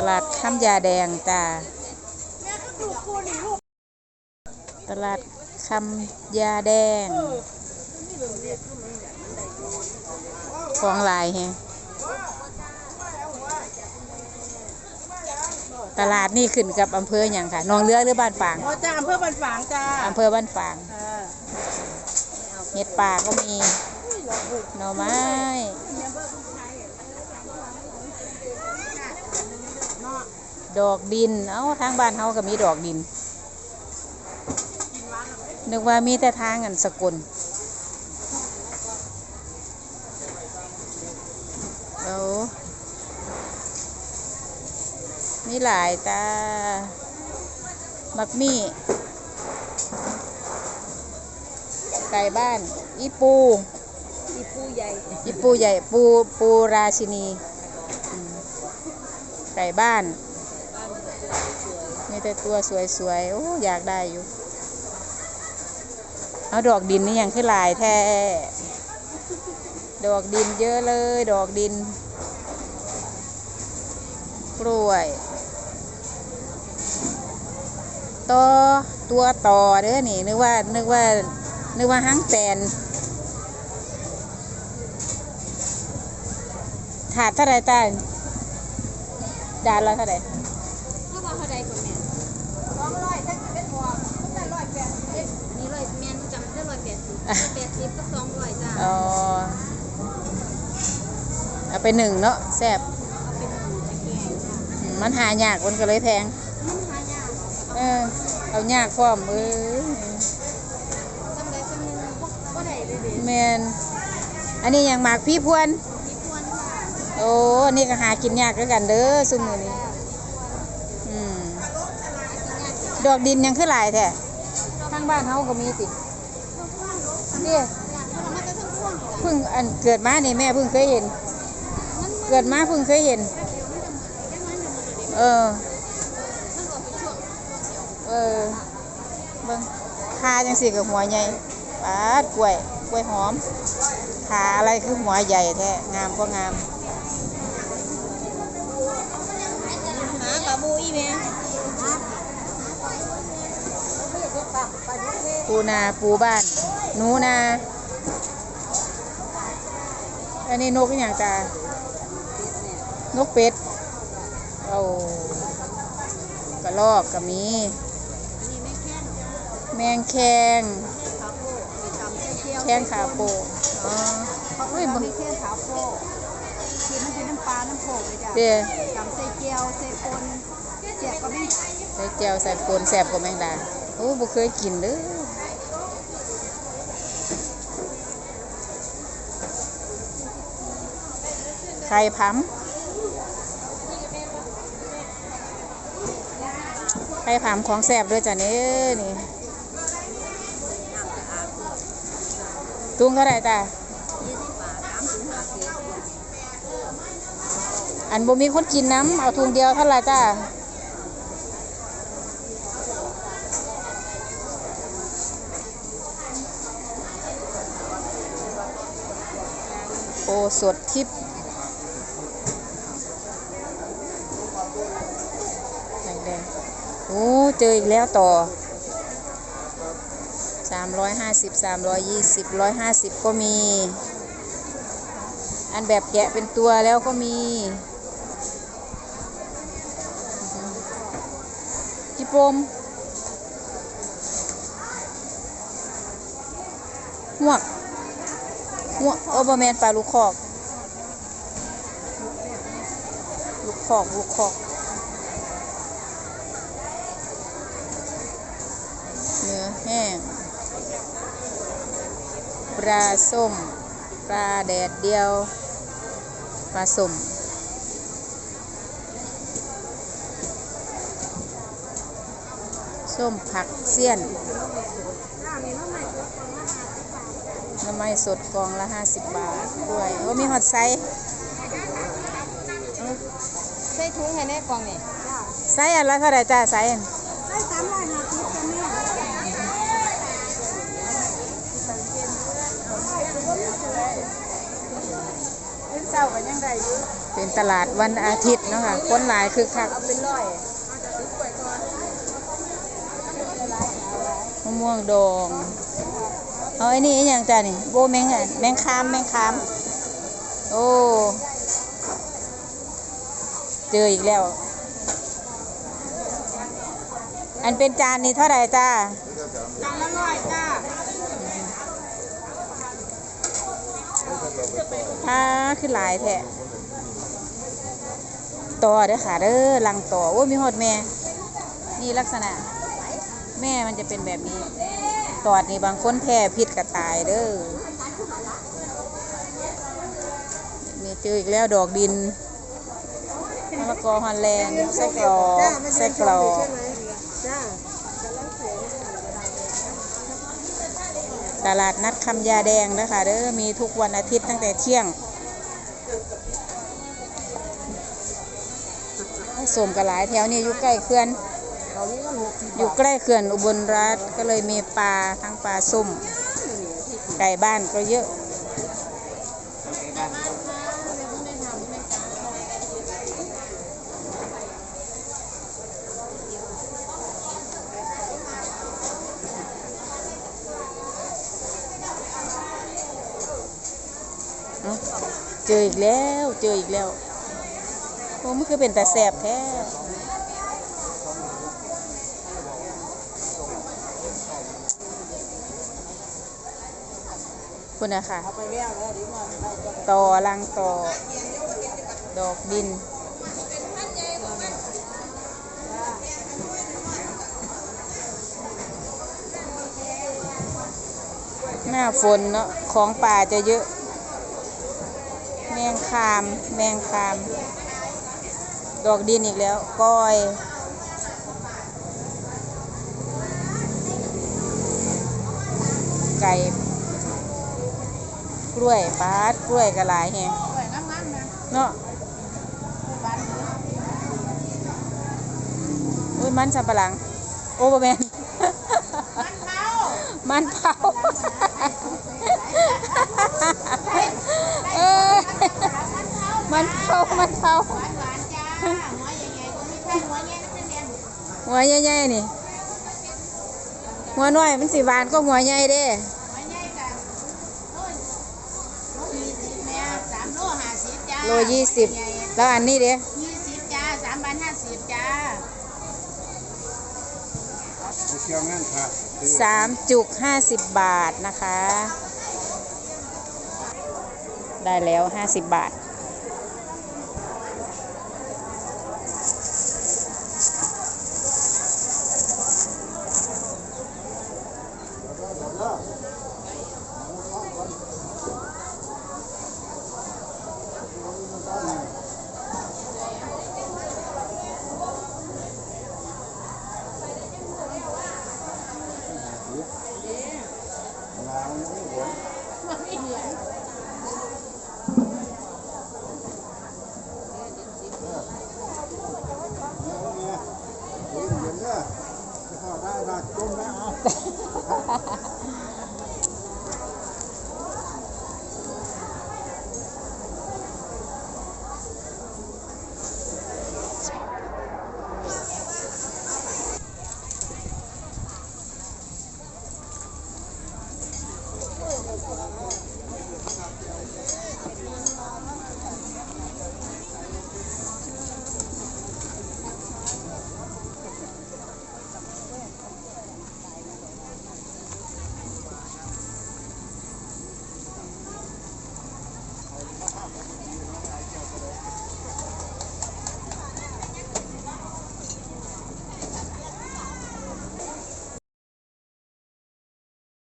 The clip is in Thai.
ตลาดข้ามยาแดงจ้าตลาดคำยาแดง ของหลายแฮะตลาดนี่ขึ้นกับอำเภออย่างค่ะหนองเรือหรือบ้านฝางโอ้จ้าอำเภอบันฝางจ้าอำเภอบ้านฝางค่ะเห็ดป่าก็มีหน่อไม้ ดอกดิน เอ้าทางบ้านเฮาก็มีดอกดิน นึกว่ามีแต่ทางอันสกุลเอามีหลายตา มักมี่ ไก่บ้าน อีปู อีปูใหญ่ อีปูใหญ่ ปู ปูราชินีอืมไก่บ้านมี แต่ตัวสวยๆ โอ้อยากได้อยู่ เอาดอกดินนี่ยังขึ้นลายแท้ ดอกดินเยอะเลย ดอกดิน กล้วยต่อตัวต่อเด้อนี่นึกว่านึกว่านึกว่าหางแตนถาดเท่าไรตาจานละเท่าไร แปดสิบร้อยแปดสิบก็สองร้อยจ้าอ๋อเอาไปหนึ่งเนาะแซ่บเอาเป็นหมูตะแกงจ้าอืมมันหายากมันก็เลยแพง มันหายากเออ เอายากพร้อมเออจำได้จำหนึงบ่บ่ได้เลยเด้แมนอันนี้อย่างหมากพี่พวน มีควรค่ะโอ้อันนี่ก็หากินยากคือกันเด้อซุมือนี้อืมดอกดินยังคือหลายแท้ข้างบ้านเฮาก็มีตินี่จ้า เพราะมันจะทั้งพ่วงจ้ะเพิ่งอันเกิดมานี่แม่เพิ่งเคยเห็นมันเกิดมาเพิ่งเคยเห็นยังมันจะหมดเลยเออมันก็เป็นช่วงเออเบิ่งขาจังสิกับหัวใหญ่ปาดกล้วยกล้วยหอมขาอะไรคือหัวใหญ่แท้งามก็งามหาปลาบูอีแม่ปูนาปูบ้าน หนูนาอันนี้นกอหย่างจ้านกเป็ดเอากระลอกก็มีอันนี้แม่แค่นแมงแข้งขาโป้ไปจำใส่เจียวแข้งขาโปอ๋อเขาเฮ้ยเรียกบ่ว่าไม่แค่นขาโป้กินมันเป็นน้ำปลา น้ำโขกเลยจ้ะเด้จำใส่เจียวใส่ปนเจียบก็ไม่ใส่แจวใส่ปนแสบกว่าแมงดาโอ้บ่เคยกินเด้อ ไข่พัมไข่พัมของแสบด้วยจ้ะนี่นี่ตุงเท่าไหร่จ้ะอันบ่มีคนกินน้ำเอาถุงเดียวเท่าไหร่จ้ะโอสดทิพย์แดงๆ โอ้เจออีกแล้วต่อสามร้อยห้าสิบสามร้อยยี่สิบร้อยห้าสิบก็มี อันแบบแกะเป็นตัวแล้วก็มีจิปมหวกหัวโอเบอร์แมนปลาลูกคอก ลูกคอก ลูกคอก ปลาส้ม ปลาแดดเดียว ปลาส้มส้มผักเสี้ยนน้ำไม้สดกล่องละห้าสิบบาทด้วยโอ้มีฮอตไซส์ใส่ถุงให้แน่กล่องนี่ไซส์อันละเท่าไหร่จ้าไซส์อันได้สามร้อยห้าสิบกันแม่ เป็นเศร้ากันยังไงอยู่จเป็นตลาดวันอาทิตย์เนาะค่ะคนหลายคือคักเอาเป็นร้อยมะม่วงดอง เอาไอ้นี่อหย่างจ้านี่โบแมงอะแมงคามแมงคาม โอ้ เจออีกแล้ว อันเป็นจานนี่เท่าไหร่จ้าจานละร้อยจ้า อ่าคือหลายแท้ต่อเด้อค่ะเด้อลังต่อโอ้มีหอดแม่ นี่ลักษณะ แม่มันจะเป็นแบบนี้ ตอดนี่บางคนแพ้พิษกระตายเด้อมีเจออีกแล้วดอกดินมะละกอฮอลแลนด์ไส้กรอกไส้กรอก จ้า ตลาดนัดคำยาแดงนะคะเด้อมีทุกวันอาทิตย์ตั้งแต่เที่ยงสมกระหลายแถวนี้อยู่ใกล้เขื่อนอยู่ใกล้เขื่อนอุบลรัฐก็เลยมีปลาทั้งปลาส้มไก่บ้านก็เยอะ เจออีกแล้ว เจออีกแล้วโอ้มันคือเป็นแต่แสบแท้คุณนะคะเอาไปแววแล้วดีกว่าได้ก็ต่อลังต่อ ดอกดิน หน้าฝนเนาะของป่าจะเยอะ มงคาม แมงคาม ดอกดินอีกแล้วก้อย ไก่ กล้วยปาดกล้วยกระหลายแฮงสวยน้ำมันนะเนาะบ้านนี้โอ้ยมันสับปะหลัง โอ้บแมนมันเขามันเผา เอ้ย มันเผามันเผาหวานหวานจ้าหัวใหญ่ๆก็ไม่ใช่หัวใหญ่นั่นเป็นเรียนหัวใหญ่ๆนี่หัวน้อยมันสิหวานก็หัวใหญ่เด้หัวใหญ่กันโลโลยี่สิบแม่สามโลห้าสิบจ้าโลยี่สิบแล้วอันนี้เด้ยี่สิบจ้าสามพันห้าสิบจ้าเที่ยวงานค่ะสามจุกห้าสิบบาทนะคะ ได้แล้วห้าสิบบาท back, come back.